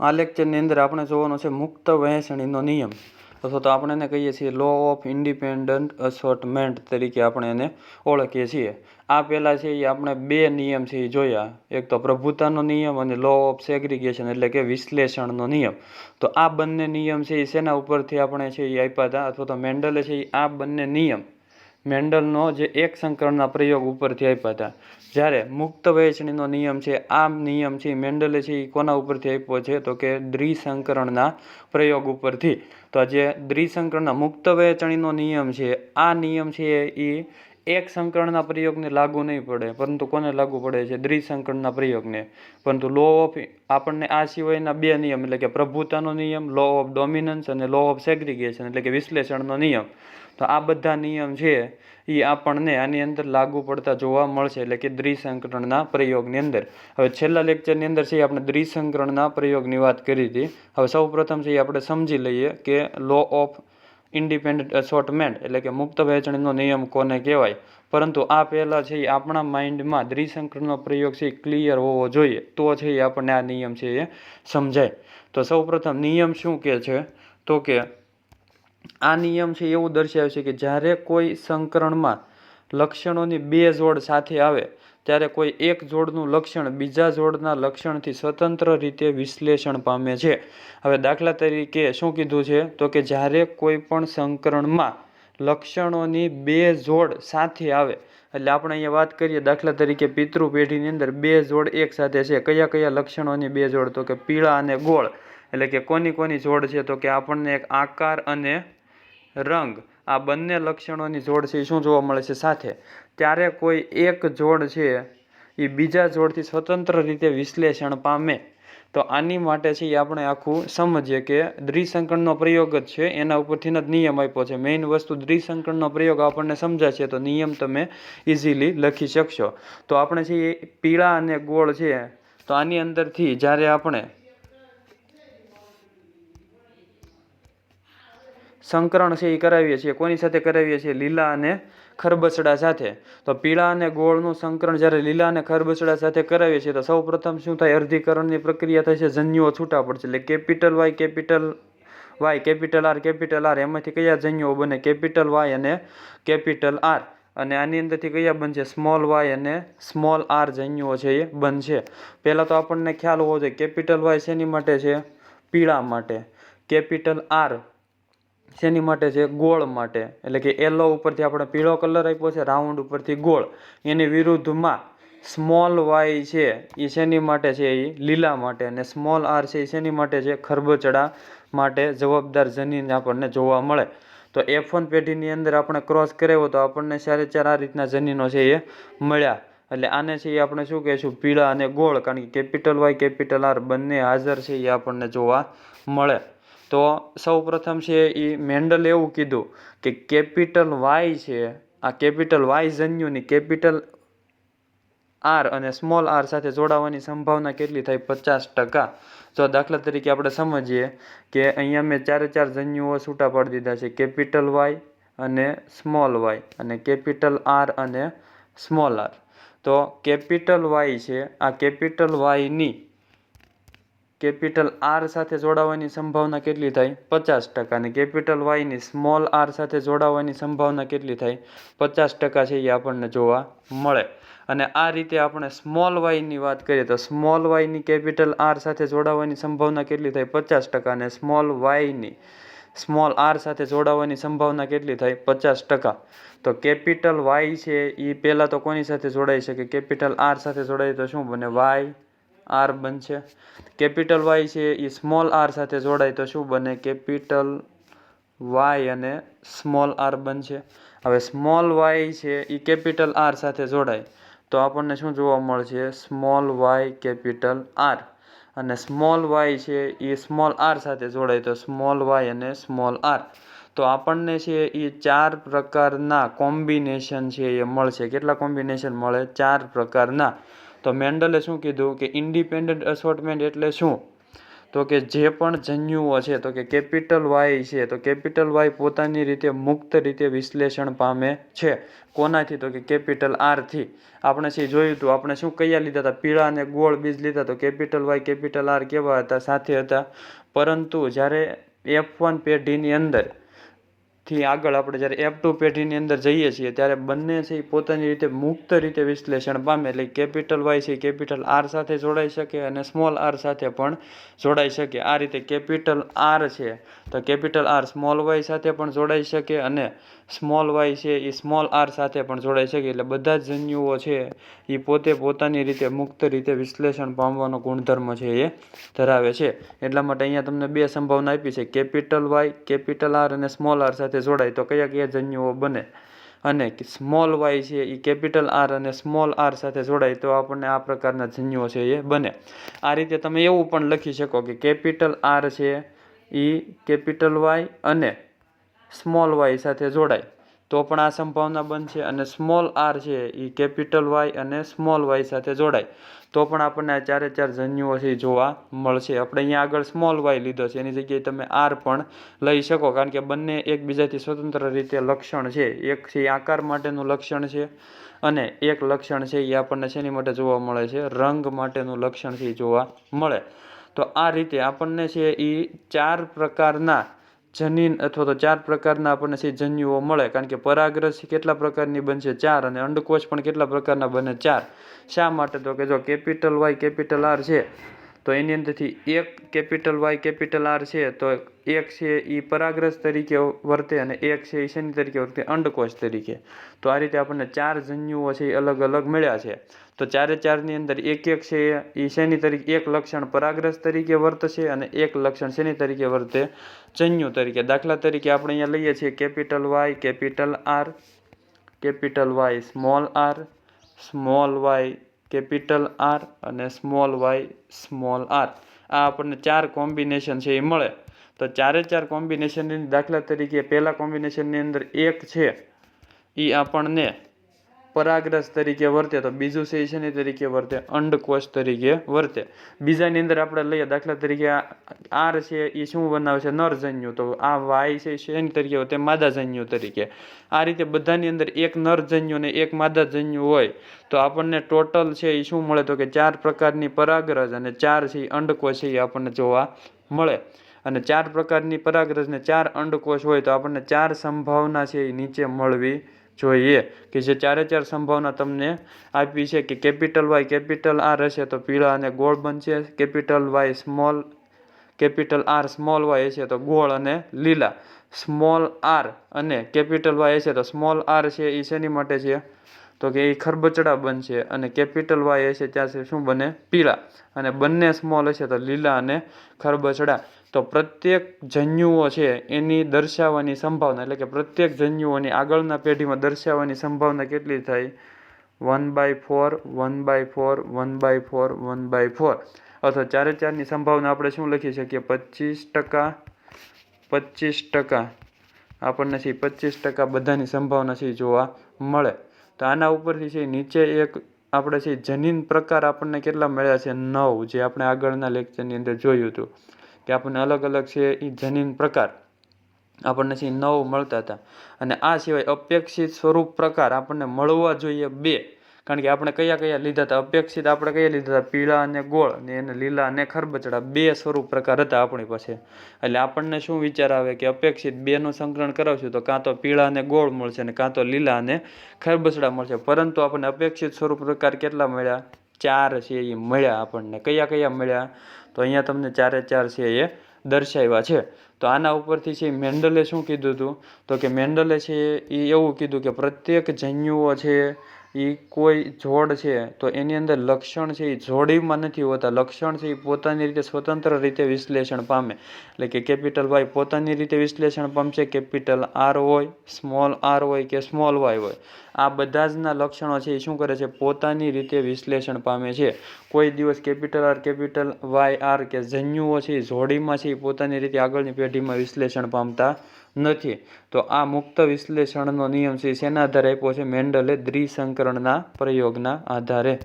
આ લેક્ચરની અંદર આપણે જોવાનો છે મુક્ત વહેંચણીનો નિયમ. અથવા તો આપણે એને કહીએ છીએ લો ઓફ ઇન્ડિપેન્ડન્ટ અસોર્ટમેન્ટ તરીકે આપણે એને ઓળખીએ છીએ. આ પહેલાં છે એ આપણે બે નિયમ છે એ જોયા. એક તો પ્રભુતાનો નિયમ અને લો ઓફ સેગ્રિગેશન એટલે કે વિશ્લેષણનો નિયમ. તો આ બંને નિયમ છે એ શેના ઉપરથી આપણે છે એ આપ્યા હતા? અથવા તો મેન્ડલે છે એ આ બંને નિયમ મેન્ડલનો જે એક સંકરણના પ્રયોગ ઉપરથી આપ્યા હતા. જ્યારે મુક્ત વહેંચણીનો નિયમ છે, આ નિયમ છે, મેન્ડલે છે એ કોના ઉપરથી આપ્યો છે? તો કે દ્વિસંકરણના પ્રયોગ ઉપરથી. તો જે દ્વિસંકરણના મુક્ત વહેંચણીનો નિયમ છે, આ નિયમ છે એ એક સંકરણના પ્રયોગને લાગુ નહીં પડે, પરંતુ કોને લાગુ પડે છે? દ્વિસંકરણના પ્રયોગને. પરંતુ લો ઓફ આપણને આ સિવાયના બે નિયમ, એટલે કે પ્રભુતાનો નિયમ લો ઓફ ડોમિનન્સ અને લો ઓફ સેગ્રિગેશન એટલે કે વિશ્લેષણનો નિયમ. તો આ બધા નિયમ છે એ આપણને આની અંદર લાગુ પડતા જોવા મળશે, એટલે કે દ્વિસંકરણના પ્રયોગની અંદર. હવે છેલ્લા લેક્ચરની અંદર છે આપણે દ્વિસંકરણના પ્રયોગની વાત કરી હતી. હવે સૌ પ્રથમ છે એ આપણે સમજી લઈએ કે લો ઓફ ઇન્ડિપેન્ડન્ટ અસોર્ટમેન્ટ એટલે કે મુક્ત વહેંચણીનો નિયમ કોને કહેવાય? પરંતુ આ પહેલાં છે એ આપણા માઇન્ડમાં દ્વિસંકરણનો પ્રયોગ છે એ ક્લિયર હોવો જોઈએ. તો છે એ આપણને આ નિયમ છે એ સમજાય. તો સૌ પ્રથમ નિયમ શું કહે છે? તો કે આ નિયમ છે એવું દર્શાવે છે કે જ્યારે કોઈ સંકરણમાં લક્ષણોની બે જોડ સાથે આવે, ત્યારે કોઈ એક જોડનું લક્ષણ બીજા જોડના લક્ષણથી સ્વતંત્ર રીતે વિશ્લેષણ પામે છે. હવે દાખલા તરીકે શું કીધું છે? તો કે જ્યારે કોઈ પણ સંકરણમાં લક્ષણોની બે જોડ સાથે આવે, એટલે આપણે અહીંયા વાત કરીએ દાખલા તરીકે પિતૃ પેઢીની અંદર બે જોડ એક સાથે છે. કયા કયા લક્ષણોની બે જોડ? તો કે પીળા અને ગોળ. એટલે કે કોની કોની જોડ છે? તો કે આપણને એક આકાર અને રંગ, આ બંને લક્ષણોની જોડ છે એ શું જોવા મળે છે સાથે? ત્યારે કોઈ એક જોડ છે એ બીજા જોડથી સ્વતંત્ર રીતે વિશ્લેષણ પામે. તો આની માટે છે એ આપણે આખું સમજીએ કે દ્વિસંકરણનો પ્રયોગ જ છે, એના ઉપરથી જ નિયમ આપ્યો છે. મેઇન વસ્તુ દ્વિસંકરણનો પ્રયોગ આપણને સમજાશે તો નિયમ તમે ઇઝીલી લખી શકશો. તો આપણે છે એ પીળા અને ગોળ છે, તો આની અંદરથી જ્યારે આપણે સંકરણ છે એ કરાવીએ છીએ. કોની સાથે કરાવીએ છીએ? લીલા અને ખરબચડા સાથે. તો પીળા અને ગોળનું સંકરણ જ્યારે લીલા અને ખરબચડા સાથે કરાવીએ છીએ, તો સૌ પ્રથમ શું થાય? અર્ધીકરણની પ્રક્રિયા થાય છે, જન્યુઓ છૂટા પડશે. એટલે capital Y capital Y, capital R capital R. એમાંથી કયા જન્યુઓ બને? કેપિટલ વાય અને કેપિટલ આર. અને આની અંદરથી કયા બનશે? સ્મોલ વાય અને સ્મોલ આર જન્યુઓ છે એ બનશે. પહેલાં તો આપણને ખ્યાલ હોવો જોઈએ, કેપિટલ વાય શેની માટે છે? પીળા માટે. કેપિટલ આર શેની માટે છે ગોળ માટે. એટલે કે યલો ઉપરથી આપણે પીળો કલર આપ્યો છે રાઉન્ડ ઉપરથી ગોળ. એની વિરુદ્ધમાં સ્મોલ વાય છે, એ શેની માટે છે? એ લીલા માટે. અને સ્મોલ આર છે, એ શેની માટે છે? ખરબચડા માટે જવાબદાર જનીન આપણને જોવા મળે. તો એફ વન પેઢીની અંદર આપણે ક્રોસ કરાવ્યો તો આપણને ચારે ચાર આ રીતના જનીનો છે એ મળ્યા. એટલે આને છે એ આપણે શું કહીશું? પીળા અને ગોળ. કારણ કે કેપિટલ વાય કેપિટલ આર બંને હાજર છે એ આપણને જોવા મળે. તો સૌ પ્રથમ છે એ મેન્ડલ એવું કીધું કે કેપિટલ વાય છે, આ કેપિટલ વાય જન્યુની કેપિટલ આર અને સ્મોલ આર સાથે જોડાવાની સંભાવના કેટલી થાય? પચાસ ટકા. તો દાખલા તરીકે આપણે સમજીએ કે અહીંયા મેં ચારે ચાર જન્યુઓ છૂટા પાડી દીધા છે, કેપિટલ વાય અને સ્મોલ વાય અને કેપિટલ આર અને સ્મોલ આર. તો કેપિટલ વાય છે, આ કેપિટલ વાયની કેપિટલ આર સાથે જોડાવાની સંભાવના કેટલી થાય? પચાસ ટકા. અને કેપિટલ વાયની સ્મોલ આર સાથે જોડાવાની સંભાવના કેટલી થાય? પચાસ ટકા છે એ આપણને જોવા મળે. અને આ રીતે આપણે સ્મોલ વાયની વાત કરીએ તો સ્મોલ વાયની કેપિટલ આર સાથે જોડાવાની સંભાવના કેટલી થાય? પચાસ ટકા. અને સ્મોલ વાયની સ્મોલ આર સાથે જોડાવાની સંભાવના કેટલી થાય? પચાસ ટકા. તો કેપિટલ વાય છે એ પહેલાં તો કોની સાથે જોડાઈ શકે? કેપિટલ આર સાથે જોડાય તો શું બને? વાય આર બનશે. કેપિટલ વાય છે એ સ્મોલ આર સાથે જોડાય તો શું બને? કેપિટલ વાય અને સ્મોલ આર બનશે. હવે સ્મોલ વાય છે એ કેપિટલ આર સાથે જોડાય. તો આપણને શું જોવા મળશે? Small Y capital R. અને સ્મોલ વાય છે એ સ્મોલ આર સાથે જોડાય તો સ્મોલ વાય અને સ્મોલ આર. તો આપણને છે એ ચાર પ્રકારના કોમ્બિનેશન છે, એ મળશે. કેટલા કોમ્બિનેશન મળે? ચાર પ્રકારના. તો મેન્ડલે શું કીધું કે ઇન્ડિપેન્ડન્ટ અસોર્ટમેન્ટ એટલે શું? તો કે જે પણ જન્યુઓ છે, તો કે કેપિટલ વાય છે, તો કેપિટલ વાય પોતાની રીતે મુક્ત રીતે વિશ્લેષણ પામે છે. કોનાથી? તો કે કેપિટલ આરથી આપણે છે જોયું હતું આપણે શું કયા લીધા હતા? પીળા અને ગોળ બીજ લીધા. તો કેપિટલ વાય, કેપિટલ આર કેવા હતા? સાથે હતા. પરંતુ જ્યારે એફ વન પેઢીની અંદર થી આગળ આપણે જ્યારે એફ ટુ પેઢીની અંદર જઈએ છીએ, ત્યારે બંને છે એ પોતાની રીતે મુક્ત રીતે વિશ્લેષણ પામે. એટલે કેપિટલ વાય છે કેપિટલ આર સાથે જોડાઈ શકે અને સ્મોલ આર સાથે પણ જોડાઈ શકે. આ રીતે કેપિટલ આર છે, તો કેપિટલ આર સ્મોલ વાય સાથે પણ જોડાઈ શકે અને સ્મોલ વાય છે એ સ્મોલ આર સાથે પણ જોડાઈ શકે એટલે બધા જ જન્યુઓ છે એ પોતે પોતાની રીતે મુક્ત રીતે વિશ્લેષણ પામવાનો ગુણધર્મ છે એ ધરાવે છે. એટલા માટે અહીંયા તમને બે સંભાવના આપી છે, કેપિટલ વાય, કેપિટલ આર અને સ્મોલ આર સાથે જોડાય તો કયા કયા જન્યુઓ બને? અને સ્મોલ વાય છે એ કેપિટલ આર અને સ્મોલ આર સાથે જોડાય તો આપણને આ પ્રકારના જન્યુઓ છે એ બને. આ રીતે તમે એવું પણ લખી શકો કે કેપિટલ આર છે એ કેપિટલ વાય અને સ્મોલ વાય સાથે જોડાય. તો પણ આ સંભાવના બનશે અને સ્મોલ આર છે એ કેપિટલ વાય અને સ્મોલ વાય સાથે જોડાય. તો પણ આપણને આ ચારે ચાર જન્યુઓ છે જોવા મળશે. આપણે અહીંયા આગળ સ્મોલ વાય લીધો છે. એની જગ્યાએ તમે આર પણ લઈ શકો, કારણ કે બંને એકબીજાથી સ્વતંત્ર રીતે લક્ષણ છે. એક છે આકાર માટેનું લક્ષણ છે અને એક લક્ષણ છે એ આપણને શેની માટે જોવા મળે છે? રંગ માટેનું લક્ષણ છે જોવા મળે. તો આ રીતે આપણને છે એ ચાર પ્રકારના જનીન અથવા તો ચાર પ્રકારના આપણને છે જન્યુઓ મળે. કારણ કે પરાગરસ કેટલા પ્રકારની બનશે? ચાર. અને અંડકોશ પણ કેટલા પ્રકારના બને? ચાર. શા માટે? તો કે જો કેપિટલ વાય, કેપિટલ આર છે તો એની અંદરથી એક કેપિટલ વાય કેપિટલ આર છે, તો એક છે એ પરાગ્રસ તરીકે વર્તે અને એક છે એ શેની તરીકે વર્તે અંડકોશ તરીકે. તો આ રીતે આપણને ચાર જન્યુઓ છે એ અલગ અલગ મળ્યા છે. તો ચારે ચારની અંદર એક એક છે એ શેની તરીકે, એક લક્ષણ પરાગ્રસ તરીકે વર્તશે અને એક લક્ષણ શેની તરીકે વર્તે જન્યુ તરીકે. દાખલા તરીકે આપણે અહીંયા લઈએ છીએ capital Y, capital R, capital Y small R, small Y capital R અને સ્મોલ વાય, સ્મોલ આર. આ આપણને ચાર કોમ્બિનેશન છે, એ મળે. તો ચારે ચાર કોમ્બિનેશનની દાખલા તરીકે પહેલાં કોમ્બિનેશનની અંદર એક છે એ આપણને પરાગરસ તરીકે વર્તે, તો બીજું છે તરીકે વર્તે? અંડકોષ તરીકે વર્તે. બીજાની અંદર આપણે લઈએ, દાખલા તરીકે આર છે એ શું બનાવે છે? નરજન્યુ, તો આ વાય છે શેની તરીકે વર્તે માદાજન્યુ તરીકે. આ રીતે બધાની અંદર એક નરજન્યુ અને એક માદાજન્યુ હોય. તો આપણને ટોટલ છે એ શું મળે? તો કે ચાર પ્રકારની પરાગરજ અને ચાર છે એ અંડકોષ છે એ આપણને જોવા મળે. અને ચાર પ્રકારની પરાગરજને ચાર અંડકોષ હોય, તો આપણને ચાર સંભાવના છે એ નીચે મળવી જોઈએ કે જે ચારે ચાર સંભાવના તમને આપી છે કે કેપિટલ વાય કેપિટલ આર હશે તો પીળા અને ગોળ બનશે. Capital Y small capital R small Y હશે તો ગોળ અને લીલા. સ્મોલ આર અને કેપિટલ વાય હશે તો સ્મોલ આર છે એ શેની માટે છે? તો કે એ ખરબચડા બનશે અને કેપિટલ વાય હશે ત્યાં શું બને? પીળા. અને બંને સ્મોલ હશે તો લીલા અને ખરબચડા. તો પ્રત્યેક જન્યુઓ છે, એની દર્શાવવાની સંભાવના, એટલે કે પ્રત્યેક જન્યુઓની આગળના પેઢીમાં દર્શાવવાની સંભાવના કેટલી થાય? One by four one by four one by four one by four અથવા ચારે ચારની સંભાવના આપણે શું લખી શકીએ? પચીસ ટકા પચીસ ટકા. આપણને છે પચીસ ટકા બધાની સંભાવના છે જોવા મળે. તો આના ઉપરથી છે નીચે એક આપણે છે જનીન પ્રકાર આપણને કેટલા મળ્યા છે? નવ, જે આપણે આગળના લેક્ચરની અંદર જોયું હતું. કે આપણને અલગ અલગ છે એ જનીન પ્રકાર આપણને છે નવ મળતા હતા. અને આ સિવાય અપેક્ષિત સ્વરૂપ પ્રકાર આપણને મળવા જોઈએ બે. કારણ કે આપણે કયા કયા લીધા હતા? અપેક્ષિત આપણે કયા લીધા હતા? પીળા અને ગોળ. ને એને લીલા અને ખરબચડા. બે સ્વરૂપ પ્રકાર હતા આપણી પાસે. એટલે આપણને શું વિચાર આવે કે અપેક્ષિત બેનું સંકલન કરાવશું તો કાં તો પીળા અને ગોળ મળશે ને કાં તો લીલા અને ખરબચડા મળશે. પરંતુ આપણને અપેક્ષિત સ્વરૂપ પ્રકાર કેટલા મળ્યા? ચાર છે એ મળ્યા આપણને. કયા કયા મળ્યા? તો અહીંયા તમને ચારે ચાર છે એ દર્શાવ્યા છે. તો આના ઉપરથી છે મેન્ડલે શું કીધું હતું તો કે મેન્ડલે છે એ એવું કીધું કે પ્રત્યેક જન્યુઓ છે એ કોઈ જોડ છે, તો એની અંદર લક્ષણ છે એ જોડીમાં નથી હોતા. લક્ષણ છે એ પોતાની રીતે સ્વતંત્ર રીતે વિશ્લેષણ પામે. એટલે કે કેપિટલ વાય પોતાની રીતે વિશ્લેષણ પામશે, કેપિટલ આર હોય, સ્મોલ આર હોય કે સ્મોલ વાય હોય. આ બધા જના લક્ષણો છે એ શું કરે છે? પોતાની રીતે વિશ્લેષણ પામે છે. કોઈ દિવસ capital R, capital Y R કે જન્યુઓ છે એ જોડીમાં છે એ પોતાની રીતે આગળની પેઢીમાં વિશ્લેષણ પામતા નથી. તો આ મુક્ત વિશ્લેષણનો નિયમ છે શેના આધારે આપ્યો છે મેન્ડલે દ્વિસંકરણના પ્રયોગના આધારે.